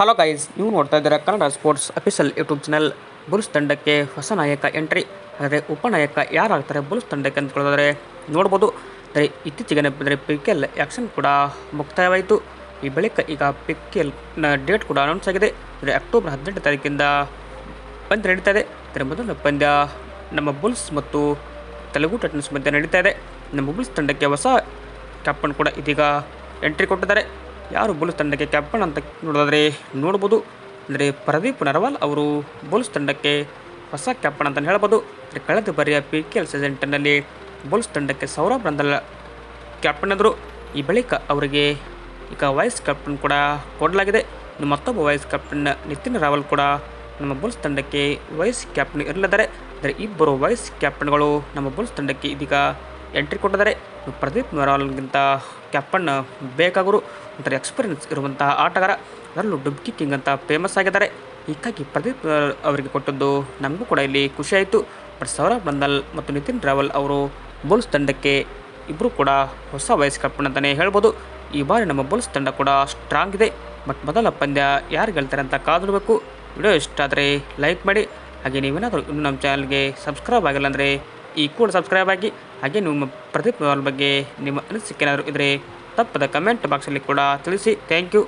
Hello guys ನೀವು ನೋಡ್ತಾ ಇದ್ದೀರಾ Kannada sports official YouTube channel Bulls ತಂಡಕ್ಕೆ ಹೊಸ ನಾಯಕ ಎಂಟ್ರಿ ಹಾಗಾದರೆ ಉಪನಾಯಕ ಯಾರಾಗ್ತಾರೆ ಬುಲ್ಸ್ ತಂಡಕ್ಕೆ ಅಂತ ಕೇಳಿದರೆ ನೋಡ್ಬೋದು. ಅಂದರೆ ಇತ್ತೀಚೆಗೆ ನೆನಪಿದ್ರೆ ಪಿ ಕೆ ಎಲ್ ಆ್ಯಕ್ಷನ್ ಕೂಡ ಮುಕ್ತಾಯವಾಯಿತು. ಈ ಬಳಿಕ ಈಗ ಪಿ ಕೆ ಎಲ್ನ ಡೇಟ್ ಕೂಡ ಅನೌನ್ಸ್ ಆಗಿದೆ. ಅಂದರೆ ಅಕ್ಟೋಬರ್ ಹದಿನೆಂಟು ತಾರೀಕಿಂದ ಪಂದ್ಯ ನಡೀತಾ ಇದೆ. ಇದರ ಮೊದಲ ಪಂದ್ಯ ನಮ್ಮ ಬುಲ್ಸ್ ಮತ್ತು ತೆಲುಗು ಟೈಟನ್ಸ್ ಮಧ್ಯೆ ನಡೀತಾ ಇದೆ. ನಮ್ಮ ಬುಲ್ಸ್ ತಂಡಕ್ಕೆ ಹೊಸ ಕ್ಯಾಪ್ಟನ್ ಕೂಡ ಇದೀಗ ಎಂಟ್ರಿ ಕೊಟ್ಟಿದ್ದಾರೆ. ಯಾರು ಬುಲ್ಸ್ ತಂಡಕ್ಕೆ ಕ್ಯಾಪ್ಟನ್ ಅಂತ ನೋಡೋದಾದರೆ ನೋಡ್ಬೋದು. ಅಂದರೆ ಪ್ರದೀಪ್ ನರ್ವಾಲ್ ಅವರು ಬುಲ್ಸ್ ತಂಡಕ್ಕೆ ಹೊಸ ಕ್ಯಾಪ್ಟನ್ ಅಂತ ಹೇಳ್ಬೋದು. ಅಂದರೆ ಕಳೆದ ಬಾರಿಯ P K L season Bulls ತಂಡಕ್ಕೆ ಸೌರಭ್ ರಂದಲ್ ಕ್ಯಾಪ್ಟನ್ ಆದರು. ಈ ಬಳಿಕ ಅವರಿಗೆ ಈಗ ವೈಸ್ ಕ್ಯಾಪ್ಟನ್ ಕೂಡ ಕೊಡಲಾಗಿದೆ. ಮತ್ತೊಬ್ಬ ವೈಸ್ ಕ್ಯಾಪ್ಟನ್ ನಿತಿನ್ ರಾವಲ್ ಕೂಡ ನಮ್ಮ ಬುಲ್ಸ್ ತಂಡಕ್ಕೆ ವೈಸ್ ಕ್ಯಾಪ್ಟನ್ ಇರಲಿದ್ದಾರೆ. ಅಂದರೆ ಇಬ್ಬರು ವೈಸ್ ಕ್ಯಾಪ್ಟನ್ಗಳು ನಮ್ಮ ಬುಲ್ಸ್ ತಂಡಕ್ಕೆ ಇದೀಗ ಎಂಟ್ರಿ ಕೊಟ್ಟಿದ್ದಾರೆ. ಪ್ರದೀಪ್ ಮರಾಲ್ಗಿಂತ ಕ್ಯಾಪ್ಟನ್ ಬೇಕಾಗುರು ಒಂಥರ ಎಕ್ಸ್ಪೀರಿಯನ್ಸ್ ಇರುವಂತಹ ಆಟಗಾರ. ಅದರಲ್ಲೂ ಡುಬ್ಕಿ ಕಿಂಗ್ ಅಂತ ಫೇಮಸ್ ಆಗಿದ್ದಾರೆ. ಹೀಗಾಗಿ ಪ್ರದೀಪ್ ಅವರಿಗೆ ಕೊಟ್ಟದ್ದು ನಮಗೂ ಕೂಡ ಇಲ್ಲಿ ಖುಷಿಯಾಯಿತು ಬಟ್ ಸೌರಭ್ ಬಂದಲ್ ಮತ್ತು ನಿತಿನ್ ರಾವಲ್ ಅವರು ಬುಲ್ಸ್ ತಂಡಕ್ಕೆ ಇಬ್ಬರು ಕೂಡ ಹೊಸ ವಯಸ್ಸು ಕ್ಯಾಪ್ಟನ್ ಅಂತಲೇ ಹೇಳ್ಬೋದು. ಈ ಬಾರಿ ನಮ್ಮ ಬುಲ್ಸ್ ತಂಡ ಕೂಡ ಸ್ಟ್ರಾಂಗ್ ಇದೆ. ಬಟ್ ಮೊದಲ ಪಂದ್ಯ ಯಾರು ಗೆಲ್ತಾರೆ ಅಂತ ಕಾದಿರಬೇಕು ವಿಡಿಯೋ ಇಷ್ಟ ಆದರೆ ಲೈಕ್ ಮಾಡಿ. ಹಾಗೆ ನೀವೇನಾದರೂ ಇನ್ನೂ ನಮ್ಮ ಚಾನಲ್ಗೆ ಸಬ್ಸ್ಕ್ರೈಬ್ ಆಗಿಲ್ಲ ಅಂದರೆ ಈ ಕೂಡ ಸಬ್ಸ್ಕ್ರೈಬ್ ಆಗಿ, ಹಾಗೆ ನಿಮ್ಮ ನವಾಲ್ ಬಗ್ಗೆ ನಿಮ್ಮ ಅನಿಸಿಕೆ ಏನಾದರೂ ಇದ್ದರೆ ತಪ್ಪದ ಕಮೆಂಟ್ ಬಾಕ್ಸಲ್ಲಿ ಕೂಡ ತಿಳಿಸಿ. Thank you